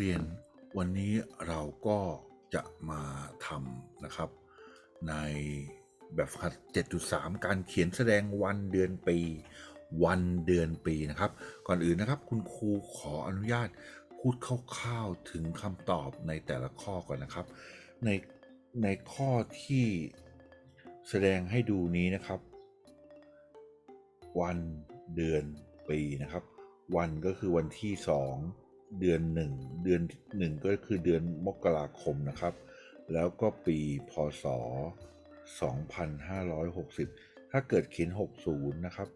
เรียน วันนี้เราก็จะมาทำนะครับ ในแบบฝึกหัด 7.3 การเขียนแสดงวันเดือนปี วันเดือนปีนะครับ ก่อนอื่นนะครับคุณครูขออนุญาตพูดคร่าวๆถึงคำตอบในแต่ละข้อก่อนนะครับ ในในข้อที่แสดงให้ดูนี้นะครับ วันเดือนปีนะครับ วันก็คือวันที่ 2 เดือน1เดือน1ก็คือเดือนมกราคมนะครับ แล้วก็ปีพศ 2560 ถ้าเกิดเขียน 60 นะครับ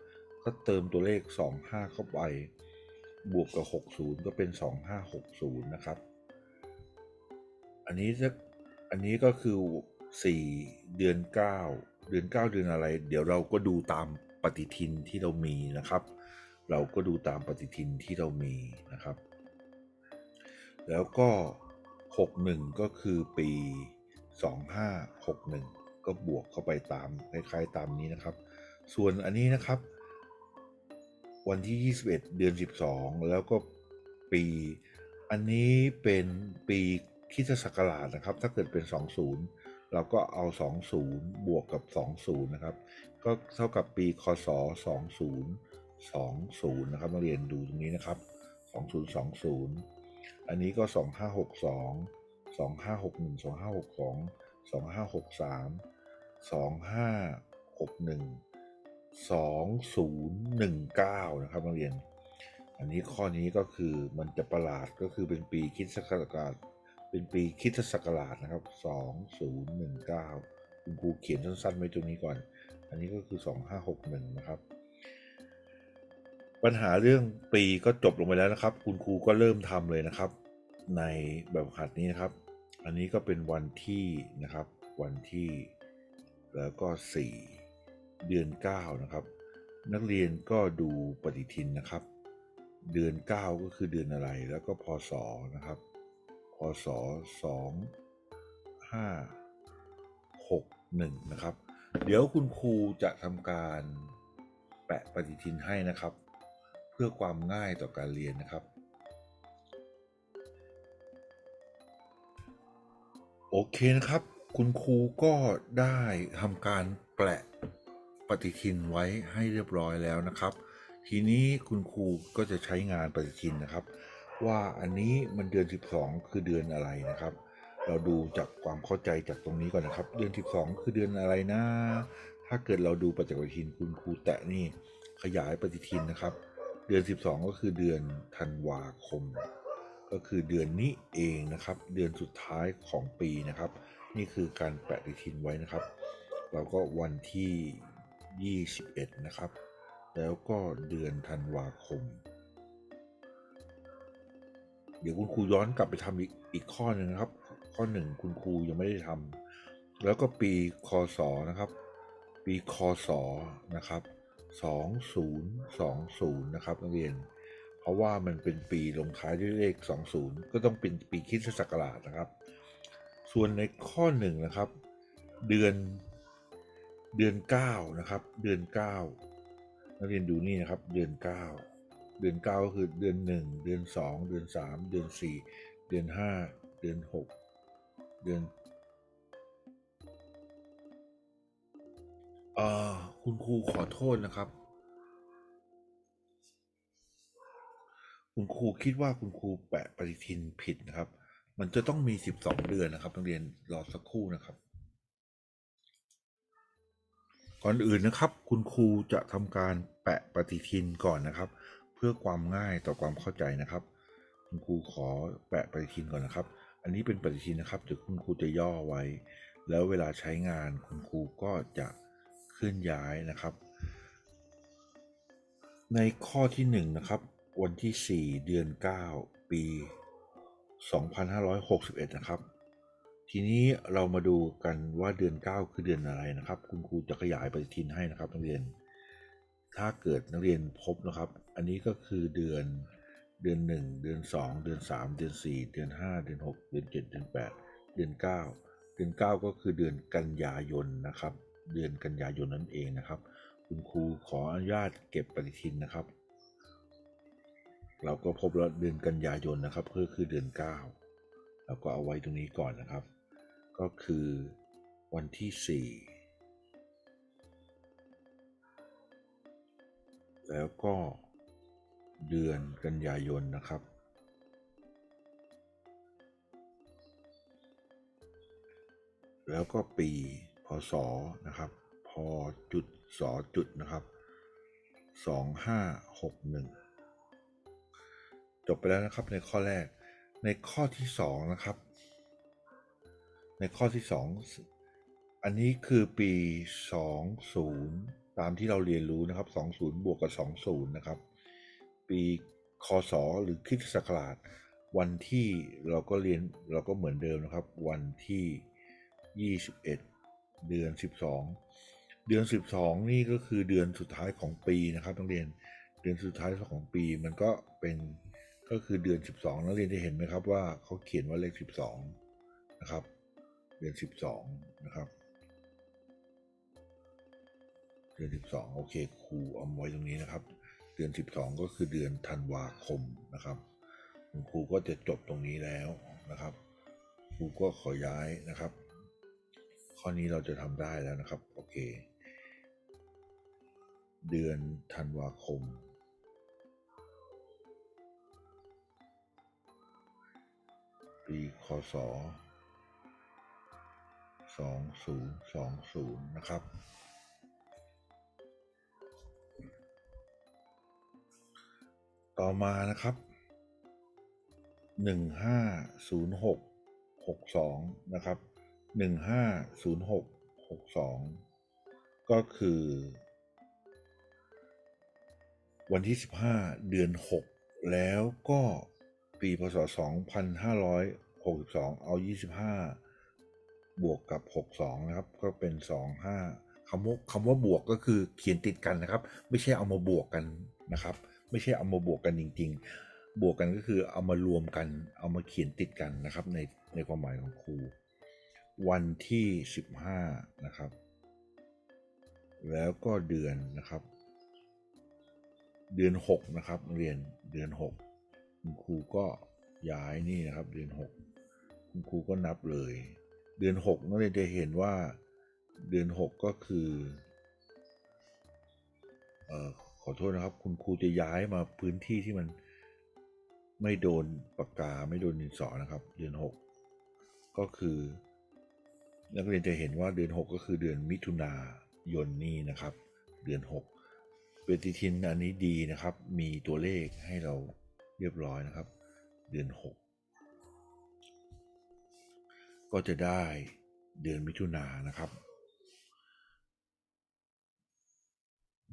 ก็เติมตัวเลข 25 เข้าไป บวกกับ 60 ก็เป็น 2560 นะครับ อันนี้จะอันนี้ก็คือ 4 เดือน 9 เดือน 9 เดือนอะไร เดี๋ยวเราก็ดูตามปฏิทินที่เรามีนะครับ เราก็ดูตามปฏิทินที่เรามีนะครับ แล้วก็ 61 ก็คือปี 2561 ก็บวกเข้าไปตามคล้ายๆตามนี้นะครับ ส่วนอันนี้นะครับ วันที่ 21 เดือน 12 แล้วก็ปี อันนี้เป็นปีคิสตศักราชนะครับ ถ้าเกิดเป็น 20 เราก็เอา 20 บวกกับ 20 นะครับ ก็เท่ากับปีคศ 2020 นะครับนักเรียนดูตรงนี้นะครับ 2020 อันนี้ก็2562 2561 2562 2563 2561 2019นะครับนักเรียน อันนี้ข้อนี้ก็คือมันจะประหลาดก็คือเป็นปีคริสตศักราชเป็นปีคริสตศักราชนะครับ2019คุณครูเขียนสั้นๆไว้ตรงนี้ก่อน อันนี้ก็คือ2561นะครับ ปัญหาเรื่องปีก็จบลงไปแล้วนะครับ คุณครูก็เริ่มทำเลยนะครับ ในแบบหัดนี้นะครับ อันนี้ก็เป็นวันที่นะครับ วันที่แล้วก็ 4 เดือน 9 นะครับ นักเรียนก็ดูปฏิทินนะครับ เดือน 9 ก็คือเดือนอะไรแล้วก็พศนะครับพศ2 5 6 1นะครับ เดี๋ยวคุณครูจะทำการแปะปฏิทินให้นะครับ เพื่อความง่ายต่อการเรียนนะครับ โอเคนะครับ คุณครูก็ได้ทำการแปะปฏิทินไว้ให้เรียบร้อยแล้วนะครับ ทีนี้คุณครูก็จะใช้งานปฏิทินนะครับ ว่าอันนี้มันเดือน 12 คือเดือนอะไรนะครับ เราดูจากความเข้าใจจากตรงนี้ก่อนนะครับ เดือน 12 คือเดือนอะไรนะ ถ้าเกิดเราดูประจักษ์ปฏิทินคุณครูแตะนี่ขยายปฏิทินนะครับ เดือน 12 ก็คือเดือนธันวาคม ก็คือเดือนนี้เองนะครับ เดือนสุดท้ายของปีนะครับ นี่คือการแปะปฏิทินไว้นะครับ เราก็วันที่ 21 นะครับ แล้วก็เดือนธันวาคม เดี๋ยวคุณครูย้อนกลับไปทำอีกอีกข้อหนึ่งนะครับ ข้อหนึ่งคุณครูยังไม่ได้ทำแล้วก็ปีคศนะครับ ปีคศนะครับ 2020 นะครับนักเรียน เพราะว่ามันเป็นปีลงท้ายด้วยเลข 20 ก็ต้องเป็นปีคริสตศักราชนะครับ ส่วนในข้อหนึ่งนะครับ เดือนเดือน 9 นะครับ เดือน 9 นักเรียนดูนี่นะครับ เดือน 9 เดือน 9 ก็คือเดือน 1 เดือน 2 เดือน 3 เดือน 4 เดือน 5 เดือน 6 เดือน เออคุณครูขอโทษนะครับ คุณครูคิดว่าคุณครูแปะปฏิทินผิดนะครับ มันจะต้องมี12เดือนนะครับนักเรียนรอสักครู่นะครับ ก่อนอื่นนะครับ คุณครูจะทำการแปะปฏิทินก่อนนะครับ เพื่อความง่ายต่อความเข้าใจนะครับ คุณครูขอแปะปฏิทินก่อนนะครับ อันนี้เป็นปฏิทินนะครับเดี๋ยวคุณครูจะย่อไว้ แล้วเวลาใช้งานคุณครูก็จะ ลื่อนย้ายนะครับ ในข้อที่1นงนะครับวันที่ 4 เดือน 9 ปี 2561 นะครับ ทีนี้เรามาดูกันว่าเดือน 9 คือเดือนอะไรนะครับ คุณครูจะขยายปฏิทินให้นะครับนักเรียน ถ้าเกิดนักเรียนพบนะครับ อันนี้ก็คือเดือนเดือน 1 เดือน 2 เดือน 3 เดือน 4 เดือน 5 เดือน 6 เดือน 7 เดือน 8 เดือน 9 เดือน 9 ก็คือเดือนกันยายนนะครับ เดือนกันยายนนั่นเองนะครับ คุณครูขออนุญาตเก็บปฏิทินนะครับ เราก็พบแล้วเดือนกันยายนนะครับก็คือเดือนเก้าเราก็เอาไว้ตรงนี้ก่อนนะครับ ก็คือวันที่สี่แล้วก็เดือนกันยายนนะครับแล้วก็ปี พศนะครับพอจุดสอจุดนะครับสองห้าหกหนึ่งจบไปแล้วนะครับในข้อแรก ในข้อที่สองนะครับ ในข้อที่สองอันนี้คือปีสองศูนย์ตามที่เราเรียนรู้นะครับสองศูนย์บวกกับสองศูนย์นะครับ ปีคศหรือคริสตศักราชวันที่เราก็เรียนเราก็เหมือนเดิมนะครับ วันที่ 21 เดือน 12 เดือน 12 นี่ก็คือเดือนสุดท้ายของปีนะครับนักเรียนเดือนสุดท้ายของปีมันก็เป็นก็คือเดือน 12นักเรียนจะเห็นไหมครับว่าเขาเขียนว่าเลข 12 นะครับ เดือน 12 นะครับ เดือน 12 โอเคครูเอาไว้ตรงนี้นะครับ เดือน 12 ก็คือเดือนธันวาคมนะครับคุณครูก็จะจบตรงนี้แล้วนะครับครูก็ขอย้ายนะครับ ข้อนี้เราจะทำได้แล้วนะครับ โอเค เดือนธันวาคม ปีคศ2020 นะครับ ต่อมานะครับ 150662 นะครับ 150662ก็คือ วันที่15เดือน6แล้วก็ปีพศ2562เอา25บวกกับ62นะครับ ก็เป็น25คำว่าคำว่าบวกก็คือเขียนติดกันนะครับ ไม่ใช่เอามาบวกกันนะครับ ไม่ใช่เอามาบวกกันจริง ๆ บวกกันก็คือเอามารวมกัน เอามาเขียนติดกันนะครับในในความหมายของครู วันที่ 15 นะครับ แล้วก็เดือนนะครับ เดือน 6 นะครับเรียนเดือน 6 คุณครูก็ย้ายนี่นะครับ เดือน 6 คุณครูก็นับเลย เดือน 6นักเรียนจะเห็นว่าเดือน 6 ก็คือเอ่อขอโทษนะครับ คุณครูจะย้ายมาพื้นที่ที่มันไม่โดนปากกาไม่โดนดินสอนะครับ เดือน 6 ก็คือ นักเรียนจะเห็นว่าเดือน 6 ก็คือเดือนมิถุนายนนี้นะครับ เดือน 6 ปฏิทินอันนี้ดีนะครับ มีตัวเลขให้เราเรียบร้อยนะครับ เดือน 6 ก็จะได้เดือนมิถุนายนนะครับ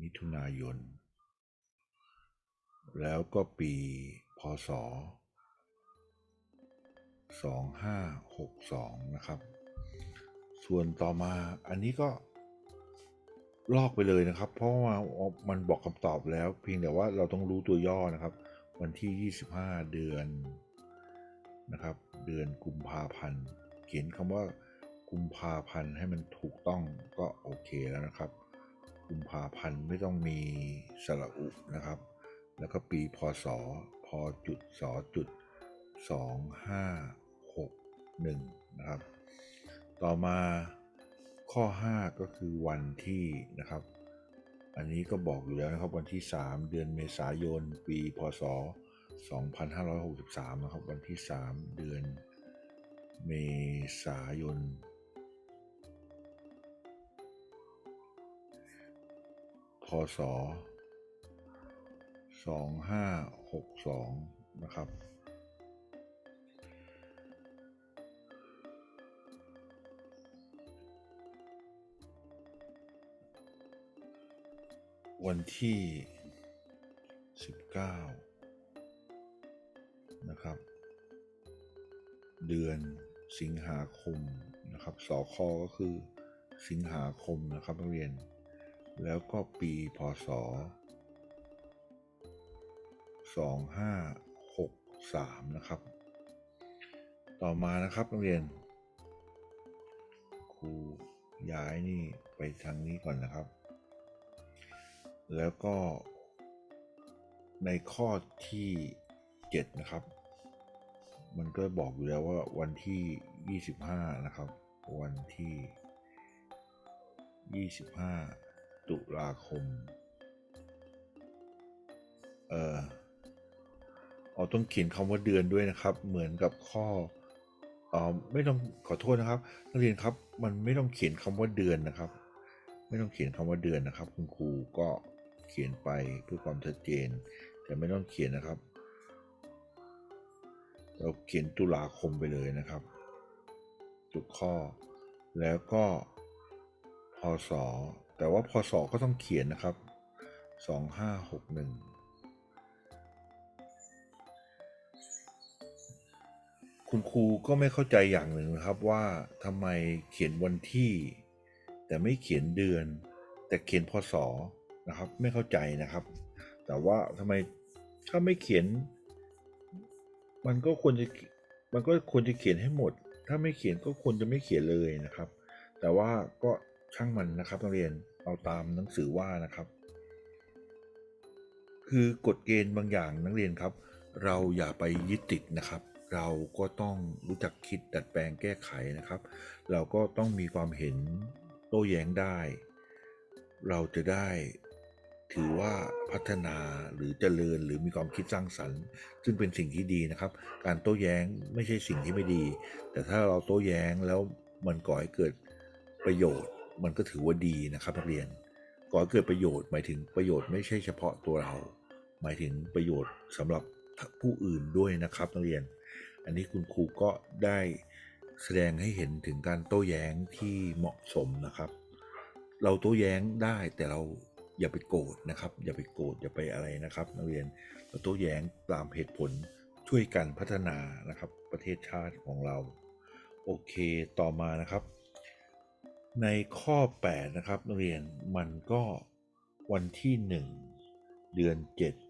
มิถุนายน แล้วก็ปีพศ 2562 นะครับ ส่วนต่อมาอันนี้ก็ลอกไปเลยนะครับ เพราะว่ามันบอกคำตอบแล้ว เพียงแต่ว่าเราต้องรู้ตัวย่อนะครับ วันที่ 25 เดือนนะครับ เดือนกุมภาพันธ์ เขียนคำว่ากุมภาพันธ์ให้มันถูกต้องก็โอเคแล้วนะครับ กุมภาพันธ์ไม่ต้องมีสระอุนะครับ แล้วก็ปีพศพจุดสจุดสองห้าหกหนึ่งนะครับ ต่อมาข้อ 5 ก็คือวันที่นะครับ อันนี้ก็บอกอยู่แล้วนะครับวันที่ 3 เดือนเมษายน ปีพศ 2563 นะครับ วันที่ 3 เดือนเมษายน พศ 2562 นะครับ วันที่ 19 นะครับ เดือนสิงหาคมนะครับสคก็คือสิงหาคมนะครับนักเรียน แล้วก็ปีพศ 2563 นะครับ ต่อมานะครับนักเรียน ครูย้ายนี่ไปทางนี้ก่อนนะครับ แล้วก็ในข้อที่เจ็ดนะครับ มันก็บอกอยู่แล้วว่าวันที่ยี่สิบห้านะครับ วันที่ยี่สิบห้าตุลาคม เออเอาต้องเขียนคำว่าเดือนด้วยนะครับ เหมือนกับข้อเออไม่ต้องขอโทษนะครับ นักเรียนครับ มันไม่ต้องเขียนคำว่าเดือนนะครับ ไม่ต้องเขียนคำว่าเดือนนะครับ คุณครูก็ เขียนไปเพื่อความชัดเจน แต่ไม่ต้องเขียนนะครับ เราเขียนตุลาคมไปเลยนะครับทุกข้อ แล้วก็พศแต่ว่าพศก็ต้องเขียนนะครับสองห้าหกหนึ่งคุณครูก็ไม่เข้าใจอย่างหนึ่งนะครับว่าทำไมเขียนวันที่ แต่ไม่เขียนเดือน แต่เขียนพศ นะครับ ไม่เข้าใจนะครับ แต่ว่าทำไมถ้าไม่เขียน มันก็ควรจะมันก็ควรจะเขียนให้หมด ถ้าไม่เขียนก็ควรจะไม่เขียนเลยนะครับ แต่ว่าก็ช่างมันนะครับนักเรียนเอาตามหนังสือว่านะครับ คือกฎเกณฑ์บางอย่างนักเรียนครับ เราอย่าไปยึดติดนะครับ เราก็ต้องรู้จักคิดดัดแปลงแก้ไขนะครับ เราก็ต้องมีความเห็นโต้แย้งได้ เราจะได้ ถือว่าพัฒนาหรือเจริญหรือมีความคิดสร้างสรรค์ ซึ่งเป็นสิ่งที่ดีนะครับ การโต้แย้งไม่ใช่สิ่งที่ไม่ดี แต่ถ้าเราโต้แย้งแล้วมันก่อให้เกิดประโยชน์ มันก็ถือว่าดีนะครับนักเรียน ก่อให้เกิดประโยชน์หมายถึงประโยชน์ไม่ใช่เฉพาะตัวเรา หมายถึงประโยชน์สำหรับผู้อื่นด้วยนะครับนักเรียน อันนี้คุณครูก็ได้แสดงให้เห็นถึงการโต้แย้งที่เหมาะสมนะครับ เราโต้แย้งได้แต่เรา อย่าไปโกรธนะครับ อย่าไปโกรธอย่าไปอะไรนะครับ นักเรียนเราโต้แย้งตามเหตุผลช่วยกันพัฒนานะครับ ประเทศชาติของเรา โอเคต่อมานะครับ ในข้อ 8 นะครับ นักเรียนมันก็วันที่ 1 เดือน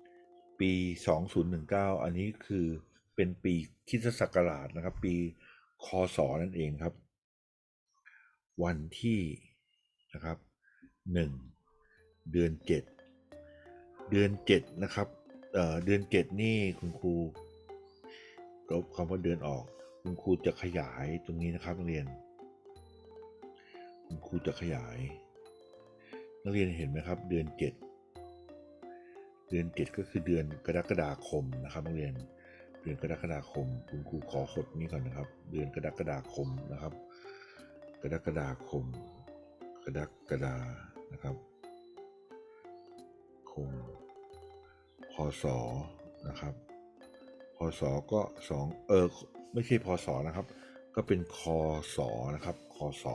7 ปี 2019 อันนี้คือเป็นปีคิสตศักราชนะครับ ปีคศนั่นเองครับ วันที่นะครับ 1 เดือน7เดือน7นะครับเออเดือน7นี่คุณครูลบคำว่าเดือนออก คุณครูจะขยายตรงนี้นะครับนักเรียน คุณครูจะขยาย นักเรียนเห็นไหมครับ เดือน7เดือน7ก็คือเดือนกรกฎาคมนะครับนักเรียนเดือนกรกฎาคม คุณครูขอสดนี้ก่อนนะครับ เดือนกรกฎาคมนะครับ กรกฎาคม กรกฎานะครับ ม พศนะครับ พศก็สองเออไม่ใช่พศนะครับ ก็เป็นคศนะครับ คศ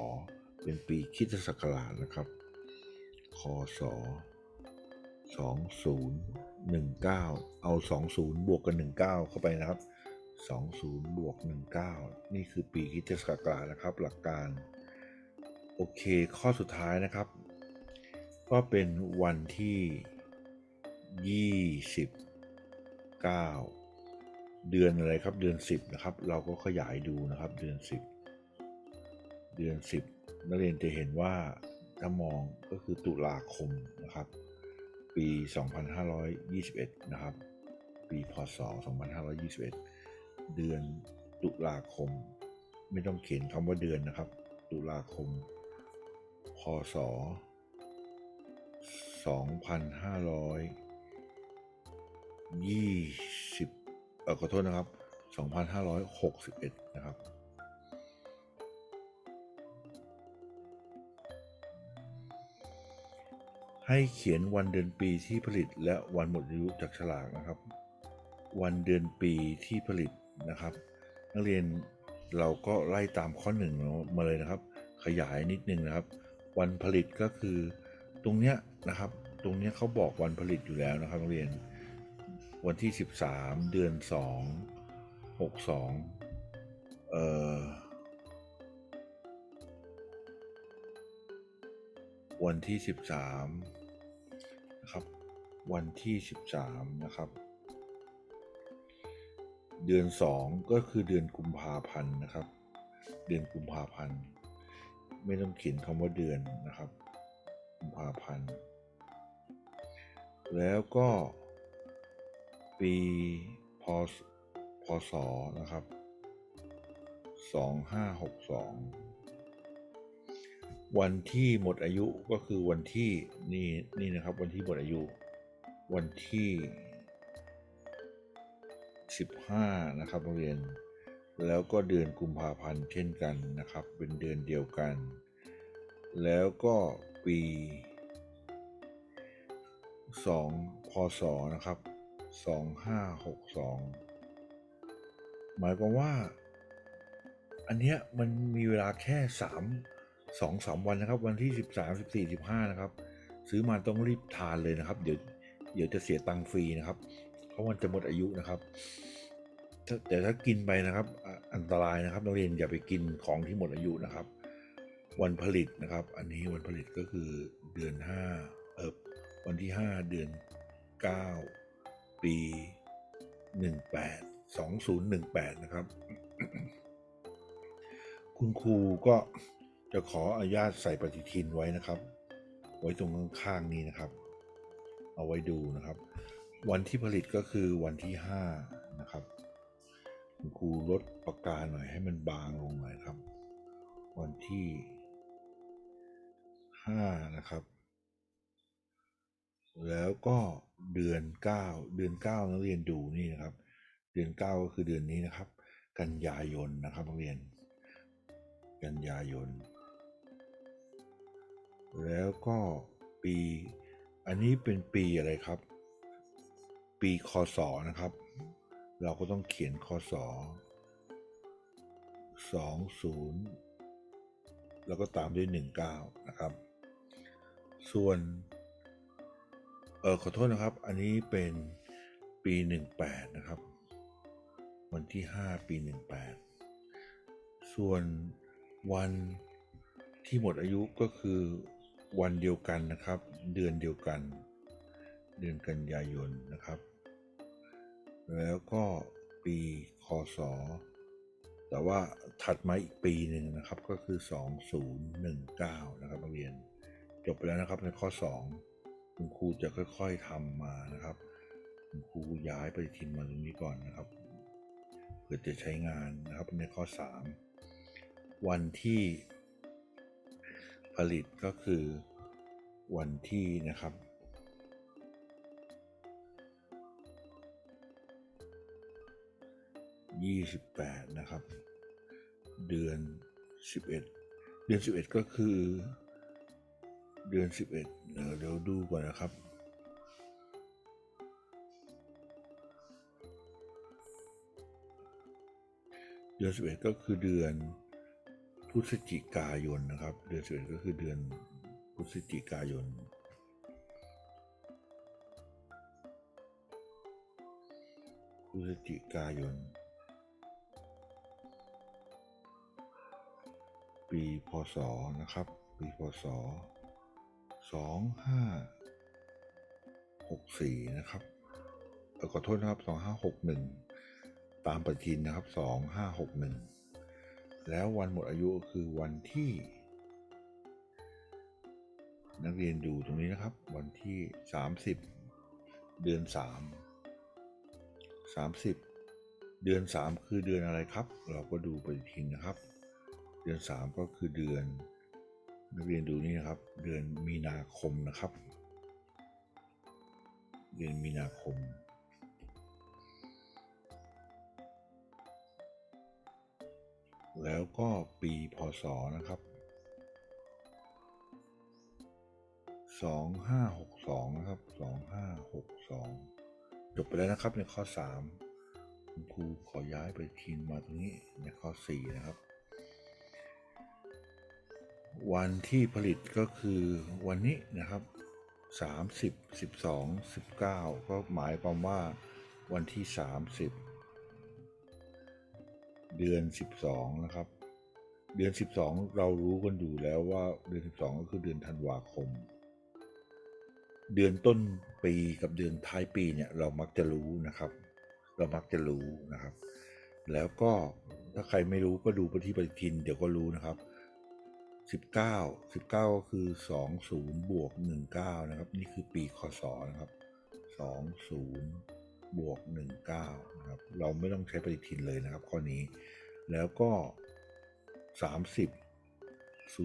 เป็นปีคริสตศักราชนะครับ คศ2019 เอา 20 บวกกัน19 เข้าไปนะครับ 20 บวก 19 นี่คือปีคริสตศักราชนะครับ หลักการ โอเค ข้อสุดท้ายนะครับ ก็เป็นวันที่ 29เดือนอะไรครับเดือน10นะครับ เราก็ขยายดูนะครับ เดือน10เดือน10นักเรียนจะเห็นว่าถ้ามองก็คือตุลาคมนะครับ ปี 2521 นะครับ ปีพศ 2521 เดือนตุลาคม ไม่ต้องเขียนคำว่าเดือนนะครับ ตุลาคม พศ 20เออขอโทษนะครับ 2561 นะครับ ให้เขียนวันเดือนปีที่ผลิตและวันหมดอายุจากฉลากนะครับ วันเดือนปีที่ผลิตนะครับ นักเรียนเราก็ไล่ตามข้อหนึ่งมาเลยนะครับ ขยายนิดนึงนะครับ วันผลิตก็คือตรงเนี้ยนะครับ ตรงเนี้ยเขาบอกวันผลิตอยู่แล้วนะครับนักเรียน วันที่ 13 เดือน 2 62 เอ่อ วันที่ 13 นะครับ วันที่ 13 นะครับ เดือน 2 ก็คือเดือนกุมภาพันธ์นะครับ เดือนกุมภาพันธ์ ไม่ต้องเขียนคำว่าเดือนนะครับ กุมภาพันธ์ แล้วก็ ปีพศพศนะครับสองห้าหกสองวันที่หมดอายุก็คือวันที่นี่นี่นะครับ วันที่หมดอายุ วันที่สิบห้านะครับนักเรียน แล้วก็เดือนกุมภาพันธ์เช่นกันนะครับ เป็นเดือนเดียวกัน แล้วก็ปีสองพศนะครับ สองห้าหกสองหมายความว่า อันเนี้ยมันมีเวลาแค่สามสองสามวันนะครับ วันที่สิบสามสิบสี่สิบห้านะครับ ซื้อมาต้องรีบทานเลยนะครับ เดี๋ยวเดี๋ยวจะเสียตังค์ฟรีนะครับ เพราะมันจะหมดอายุนะครับแต่ถ้ากินไปนะครับอันตรายนะครับนักเรียนอย่าไปกินของที่หมดอายุนะครับ วันผลิตนะครับ อันนี้วันผลิตก็คือเดือนห้าเออวันที่ห้าเดือนเก้า ปีหนึ่งแปดสองศูนย์หนึ่งแปดนะครับ คุณครูก็จะขออนุญาตใส่ปฏิทินไว้นะครับ ไว้ตรงข้างๆนี้นะครับ เอาไว้ดูนะครับ วันที่ผลิตก็คือวันที่ห้านะครับ คุณครูลดปากกาหน่อยให้มันบางลงหน่อยครับ วันที่ห้านะครับ แล้วก็เดือนเก้าเดือนเก้านักเรียนดูนี่นะครับ เดือนเก้าก็คือเดือนนี้นะครับ กันยายนนะครับนักเรียน กันยายน แล้วก็ปี อันนี้เป็นปีอะไรครับ ปีคศนะครับ เราก็ต้องเขียนคศสองศูนย์แล้วก็ตามด้วยหนึ่งเก้านะครับ ส่วน ออขอโทษนะครับ อันนี้เป็นปีหนึ่งแปดนะครับ วันที่ห้าปีหนึ่งแปดส่วนวันที่หมดอายุก็คือวันเดียวกันนะครับ เดือนเดียวกัน เดือนกันยายนนะครับ แล้วก็ปีคศแต่ว่าถัดมาอีกปีหนึ่งนะครับก็คือ 2019 นะครับนักเรียน จบไปแล้วนะครับในข้อ 2 คุณครูจะค่อยๆทำมานะครับ คุณครูย้ายไปทินมาตรงนี้ก่อนนะครับเพื่อจะใช้งานนะครับในข้อ 3 วันที่ผลิตก็คือวันที่นะครับยี่สิบแปดนะครับ เดือนสิบเอ็ดเดือนสิบเอ็ดก็คือ เดือนสิบเอ็ดเดี๋ยวดูก่อนนะครับเดือนสิบเอ็ดก็คือเดือนพฤศจิกายนนะครับ เดือนสิบเอ็ดก็คือเดือนพฤศจิกายน พฤศจิกายน ปีพศนะครับ ปีพศ สองห้าหกสี่นะครับขอโทษนะครับสองห้าหกหนึ่งตามปฏิทินนะครับสองห้าหกหนึ่งแล้ววันหมดอายุก็คือวันที่ นักเรียนดูตรงนี้นะครับ วันที่สามสิบเดือนสามสามสิบเดือนสามคือเดือนอะไรครับ เราก็ดูปฏิทินนะครับ เดือนสามก็คือเดือน นักเรียนดูนี่นะครับ เดือนมีนาคมนะครับ เดือนมีนาคม แล้วก็ปีพศนะครับสองห้าหกสองนะครับสองห้าหกสองจบไปแล้วนะครับในข้อสามคุณครูขอย้ายไปทีนมาตรงนี้ในข้อสี่นะครับ วันที่ผลิตก็คือวันนี้นะครับสามสิบสิบสองสิบเก้าก็หมายความว่าวันที่สามสิบเดือน 12 นะครับ เดือน 12 เรารู้กันอยู่แล้วว่าเดือน 12 ก็คือเดือนธันวาคม เดือนต้นปีกับเดือนท้ายปีเนี่ยเรามักจะรู้นะครับ เรามักจะรู้นะครับ แล้วก็ถ้าใครไม่รู้ก็ดูไปที่ปฏิทินเดี๋ยวก็รู้นะครับ 19 19 ก็คือ 20 บวก 19 นะครับ นี่คือปีคศนะครับ 20 บวก 19 นะครับ เราไม่ต้องใช้ปฏิทินเลยนะครับ ข้อนี้ แล้วก็ 30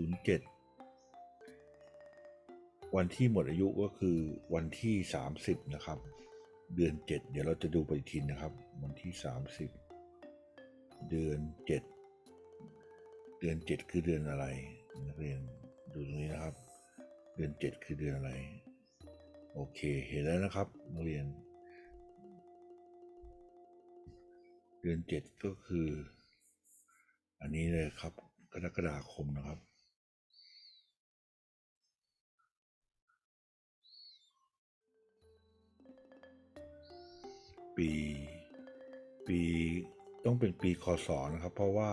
07 วันที่หมดอายุก็คือวันที่ 30 นะครับ เดือน 7 เดี๋ยวเราจะดูปฏิทินนะครับ วันที่ 30 เดือน 7 เดือน 7 คือเดือนอะไร นักเรียนดูตรงนี้นะครับ เดือน7คือเดือนอะไร โอเคเห็นแล้วนะครับนักเรียน เดือน7ก็คือ อันนี้เลยครับกรกฎาคมนะครับปี ปีต้องเป็นปีคศนะครับ เพราะว่า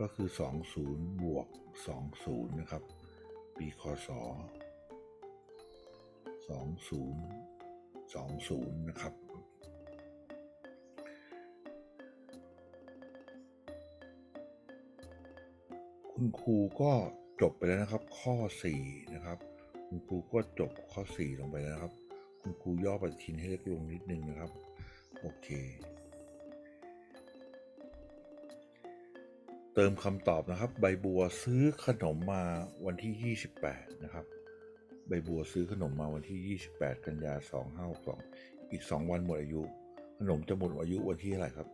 ก็คือ 20 บวก 20 นะครับ ปีคศ20 20 นะครับ คุณครูก็จบไปแล้วนะครับ ข้อ 4 นะครับ คุณครูก็จบข้อ 4 ลงไปแล้วนะครับ คุณครูย่อปฏิทินให้เล็กลงนิดนึงนะครับ โอเค ติมคำตอบนะครับ ใบบัวซื้อขนมมาวันที่ 28 นะครับ ใบบัวซื้อขนมมาวันที่ 28 กันยา2562อีก 2 วันหมดอายุ ขนมจะหมดอายุวันที่เท่าไหร่ครับ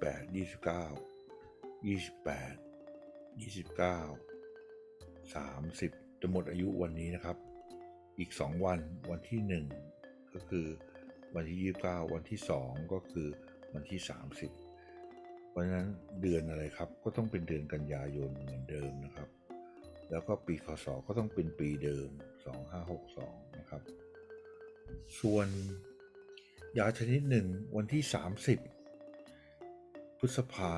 28 29 28 29 30 จะหมดอายุวันนี้นะครับ อีก 2 วันวันที่ 1 ก็คือวันที่ 29 วันที่ 2 ก็คือวันที่ 30 เพราะฉะนั้นเดือนอะไรครับก็ต้องเป็นเดือนกันยายนเหมือนเดิมนะครับ แล้วก็ปีคศก็ต้องเป็นปีเดิม 2562 นะครับ ส่วนยาชนิดหนึ่งวันที่ 30 พฤษภา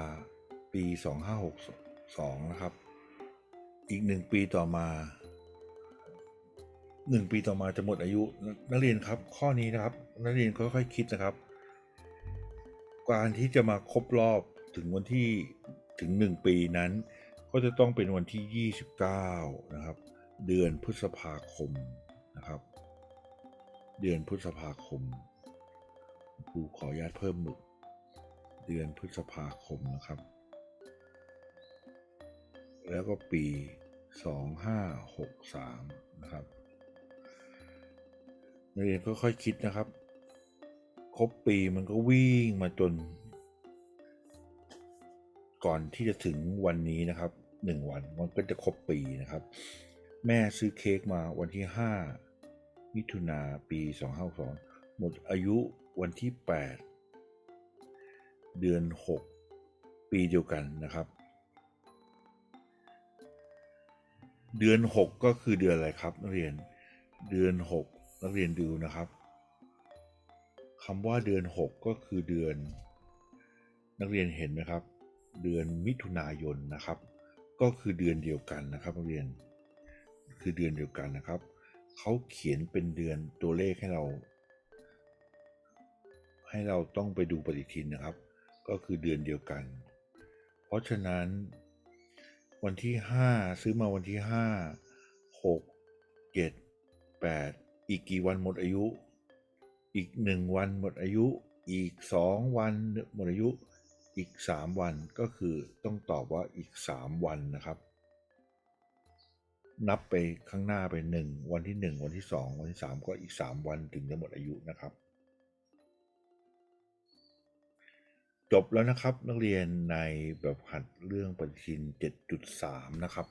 ปี 2562 นะครับ อีกหนึ่งปีต่อมาหนึ่งปีต่อมาจะหมดอายุนักเรียนครับข้อนี้นะครับ นักเรียนค่อยๆคิดนะครับ การที่จะมาครบรอบ ถึงวันที่ถึงหนึ่งปีนั้น ก็จะต้องเป็นวันที่ 29 นะครับ เดือนพฤษภาคมนะครับ เดือนพฤษภาคมครูขออนุญาตเพิ่มหมึก เดือนพฤษภาคมนะครับ แล้วก็ปี 2563 นะครับนักเรียนค่อยๆคิดนะครับ ครบปีมันก็วิ่งมาจน ก่อนที่จะถึงวันนี้นะครับหนึ่งวันมันก็จะครบปีนะครับ แม่ซื้อเค้กมาวันที่ 5 มิถุนาปี 2562หมดอายุวันที่ 8 เดือน 6 ปีเดียวกันนะครับ เดือน 6 ก็คือเดือนอะไรครับนักเรียนเดือน 6 นักเรียนดูนะครับคำว่าเดือน 6 ก็คือเดือน นักเรียนเห็นไหมครับ เดือนมิถุนายนนะครับ ก็คือเดือนเดียวกันนะครับเรียนคือเดือนเดียวกันนะครับเขาเขียนเป็นเดือนตัวเลขให้เรา ให้เราต้องไปดูปฏิทินนะครับ ก็คือเดือนเดียวกัน เพราะฉะนั้น วันที่ 5 ซื้อมาวันที่ 5 6 7 8 อีกกี่วันหมดอายุ อีก 1 วันหมดอายุ อีก 2 วันหมดอายุ อีก 3 วันก็คือต้องตอบว่าอีก 3 วันนะครับ นับไปข้างหน้าไป 1 วันที่ 1 วันที่ 2 วันที่ 3 ก็อีก 3 วันถึงจะหมดอายุนะครับ จบแล้วนะครับนักเรียนในแบบหัดเรื่องปฏิทิน 7.3 นะครับ